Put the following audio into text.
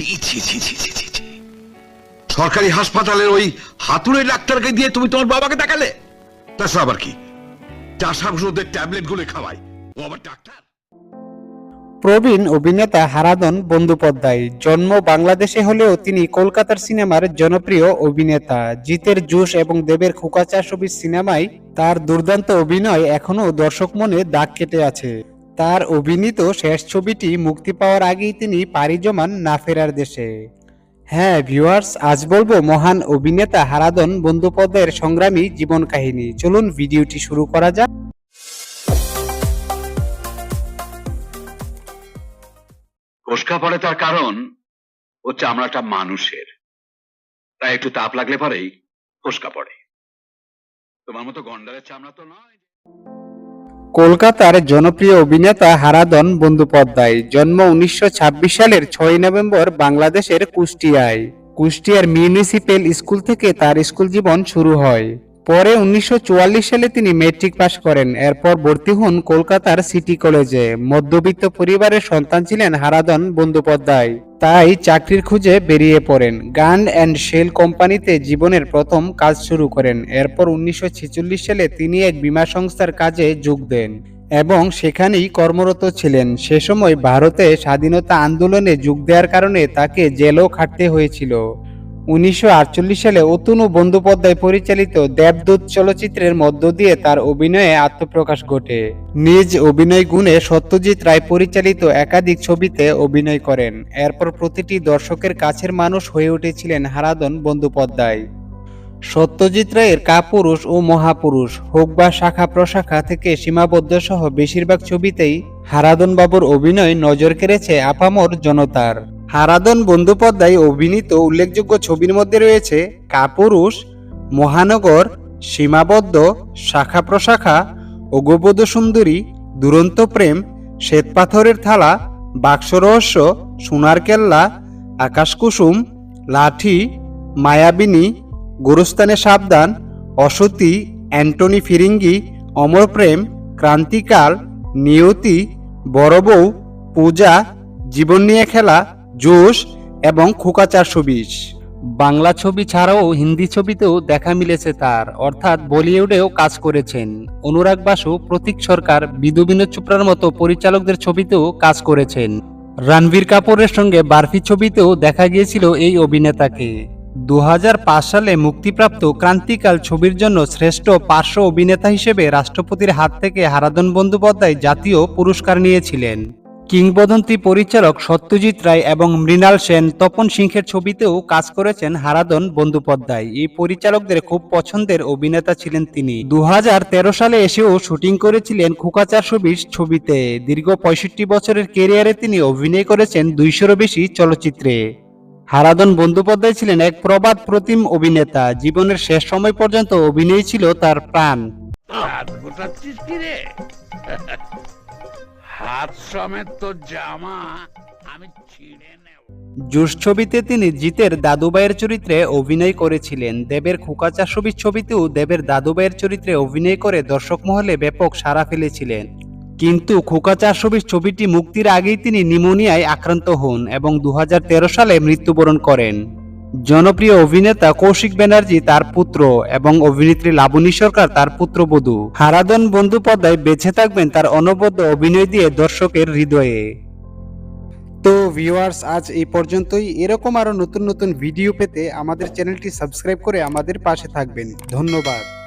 ছি ছি ছি ছি ছি ছি ছি। সরকারি হাসপাতালের ওই হাতুড়ে ডাক্তারকে দিয়ে তুমি তোমার বাবাকে দেখালে? তাছাড়া আবার কি? চাষা ওষুধের ট্যাবলেটগুলো খাওয়াই ও আবার ডাক্তার? প্রবীণ অভিনেতা হারাদন বন্দ্যোপাধ্যায় জন্ম বাংলাদেশে হলেও তিনি কলকাতার সিনেমার জনপ্রিয় অভিনেতা। জিতের জোশ এবং দেবের খোকাচা ছবির সিনেমায় তার দুর্দান্ত অভিনয় এখনও দর্শক মনে দাগ কেটে আছে। তার অভিনীত শেষ ছবিটি মুক্তি পাওয়ার আগেই তিনি পাড়ি জমান না ফেরার দেশে। হ্যাঁ ভিউয়ার্স আজ বলব মহান অভিনেতা হারাদন বন্দ্যোপাধ্যায়ের সংগ্রামী জীবন কাহিনী। চলুন ভিডিওটি শুরু করা যাক। ফোসকা পড়ে তার কারণ ও চামড়াটা মানুষের। তাই একটু তাপ লাগলে পরেই ফোসকা পড়ে। তোমার মতো গন্ডারের চামড়া তো নয়। কলকাতার জনপ্রিয় অভিনেতা হারাদন বন্দ্যোপাধ্যায়, জন্ম উনিশশো ছাব্বিশ সালের ছয় নভেম্বর বাংলাদেশের কুষ্টিয়ায়। কুষ্টিয়ার মিউনিসিপ্যাল স্কুল থেকে তার স্কুল জীবন শুরু হয়। পরে উনিশশো চুয়াল্লিশ সালে তিনি মেট্রিক পাশ করেন। এরপর ভর্তি হন কলকাতার সিটি কলেজে মধ্যবিত্ত পরিবারের সন্তান ছিলেন হারাদন বন্দ্যোপাধ্যায়। তাই চাকরির খুঁজে বেরিয়ে পড়েন। গান অ্যান্ড শেল কোম্পানিতে জীবনের প্রথম কাজ শুরু করেন। এরপর উনিশশো ছেচল্লিশ সালে তিনি এক বীমা সংস্থার কাজে যোগ দেন এবং সেখানেই কর্মরত ছিলেন। সে সময় ভারতে স্বাধীনতা আন্দোলনে যোগ দেওয়ার কারণে তাকে জেলও খাটতে হয়েছিল। উনিশশো আটচল্লিশ সালে অতনু বন্দ্যোপাধ্যায় পরিচালিত দেবদূত চলচ্চিত্রের মধ্য দিয়ে তার অভিনয়ে আত্মপ্রকাশ ঘটে। নিজ অভিনয় গুণে সত্যজিৎ রায় পরিচালিত একাধিক ছবিতে অভিনয় করেন। এরপর প্রতিটি দর্শকের কাছের মানুষ হয়ে উঠেছিলেন হারাদন বন্দ্যোপাধ্যায়। সত্যজিৎ রায়ের কাপুরুষ ও মহাপুরুষ হোক বা শাখা প্রশাখা থেকে সীমাবদ্ধ সহ বেশিরভাগ ছবিতেই হারাদন বাবুর অভিনয় নজর কেড়েছে আপামর জনতার। হারাদন বন্দ্যোপাধ্যায় অভিনীত উল্লেখযোগ্য ছবির মধ্যে রয়েছে কাপুরুষ, মহানগর, সীমাবদ্ধ, শাখা প্রশাখা অগবধ সুন্দরী, দুরন্ত প্রেম শ্বেতপাথরের থালা, বাক্স রহস্য, সোনার কেল্লা আকাশকুসুম লাঠি, মায়াবিনী, গুরুস্থানে সাবধান, অসতী, অ্যান্টনি ফিরিঙ্গি, অমর প্রেম, ক্রান্তিকাল, নিয়তি, বড় বউ, পূজা, জীবন নিয়ে খেলা জোশ এবং খোকা চারশো বিশ। বাংলা ছবি ছাড়াও হিন্দি ছবিতেও দেখা মিলেছে তার, অর্থাৎ বলিউডেও কাজ করেছেন। অনুরাগ বাসু, প্রতীক সরকার, বিদু বিনোদ চোপড়ার মতো পরিচালকদের ছবিতেও কাজ করেছেন। রণবীর কাপুরের সঙ্গে বারফি ছবিতেও দেখা গিয়েছিল এই অভিনেতাকে। দু হাজার পাঁচ সালে মুক্তিপ্রাপ্ত ক্রান্তিকাল ছবির জন্য শ্রেষ্ঠ পার্শ্ব অভিনেতা হিসেবে রাষ্ট্রপতির হাত থেকে হারাদন বন্দ্যোপাধ্যায় জাতীয় পুরস্কার নিয়েছিলেন। কিংবদন্তি পরিচালক সত্যজিৎ রায় এবং মৃণাল সেন তপন সিংহের ছবিতেও কাজ করেছেন হারাদন বন্দ্যোপাধ্যায়। এই পরিচালকদের খুব পছন্দের অভিনেতা ছিলেন তিনি। দু হাজার তেরো সালে এসেও শুটিং করেছিলেন খোকা চারশো বিশ ছবিতে। দীর্ঘ পঁয়ষট্টি বছরের কেরিয়ারে তিনি অভিনয় করেছেন দুইশোরও বেশি চলচ্চিত্রে। হারাদন বন্দ্যোপাধ্যায় ছিলেন এক প্রবাদ প্রতিম অভিনেতা। জীবনের শেষ সময় পর্যন্ত অভিনয় ছিল তার প্রাণ। হাত সমেত তোর জামা আমি ছিঁড়ে জোশ ছবিতে তিনি জিতের দাদুবাইয়ের চরিত্রে অভিনয় করেছিলেন। দেবের খোকা চারশোবিশ ছবিতেও দেবের দাদুবাইয়ের চরিত্রে অভিনয় করে দর্শক মহলে ব্যাপক সাড়া ফেলেছিলেন। কিন্তু খোকা চারশোবিশ ছবিটি মুক্তির আগেই তিনি নিমোনিয়ায় আক্রান্ত হন এবং দু হাজার তেরো সালে মৃত্যুবরণ করেন। জনপ্রিয় অভিনেতা কৌশিক ব্যানার্জি তার পুত্র এবং অভিনেত্রী লাবণী সরকার তার পুত্রবধূ। হারাদন বন্দ্যোপাধ্যায় বেছে থাকবেন তার অনবদ্য অভিনয় দিয়ে দর্শকের হৃদয়ে। তো ভিউয়ার্স আজ এই পর্যন্তই। এরকম আরও নতুন নতুন ভিডিও পেতে আমাদের চ্যানেলটি সাবস্ক্রাইব করে আমাদের পাশে থাকবেন। ধন্যবাদ।